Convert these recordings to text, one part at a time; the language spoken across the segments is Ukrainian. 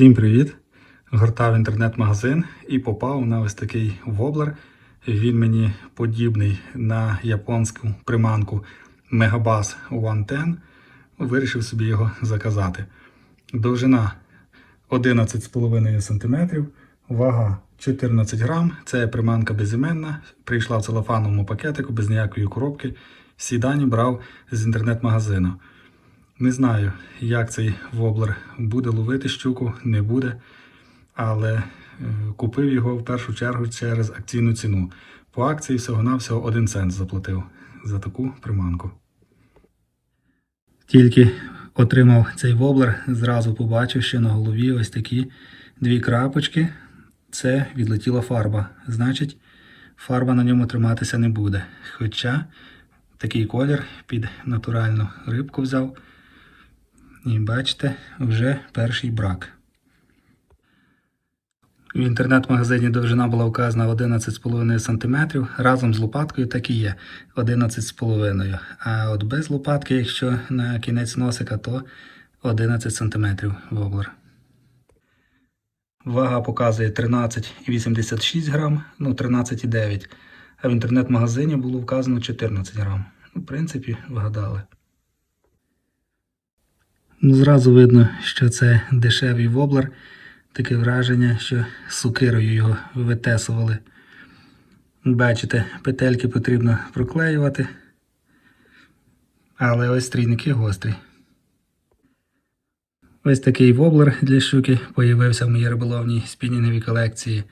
Всім привіт! Гортав інтернет-магазин і попав на ось такий воблер. Він мені подібний на японську приманку Megabass 110. Вирішив собі його заказати. Довжина 11,5 см, вага 14 грам. Це приманка безіменна. Прийшла в целофановому пакетику без ніякої коробки. Всі дані брав з інтернет-магазину. Не знаю, як цей воблер буде ловити щуку, не буде. Але е, купив його в першу чергу через акційну ціну. По акції всього-навсього 1 цент заплатив за таку приманку. Тільки отримав цей воблер, зразу побачив, що на голові ось такі дві крапочки. Це відлетіла фарба. Значить, фарба на ньому триматися не буде. Хоча такий колір під натуральну рибку взяв. І бачите, вже перший брак. В інтернет-магазині довжина була вказана 11,5 см. Разом з лопаткою так і є 11,5 А от без лопатки, якщо на кінець носика, то 11 см воблер. Вага показує 13,86 грам, ну 13,9 А в інтернет-магазині було вказано 14 грам. Ну, в принципі, вгадали. Ну, зразу видно, що це дешевий воблер. Таке враження, що сукирою його витесували. Бачите, петельки потрібно проклеювати. Але ось стрійники гострі. Ось такий воблер для щуки появився в моїй риболовній спінінговій колекції.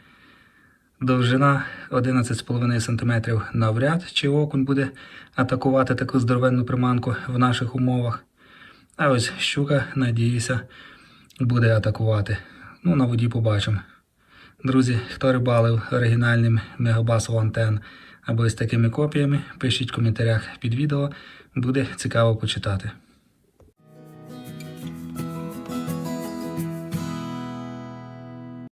Довжина 11,5 см навряд чи окунь буде атакувати таку здоровенну приманку в наших умовах. А ось щука, надіюся, буде атакувати. Ну, на воді побачимо. Друзі, хто рибалив оригінальним Мегабасу антен або з такими копіями, пишіть в коментарях під відео, буде цікаво почитати.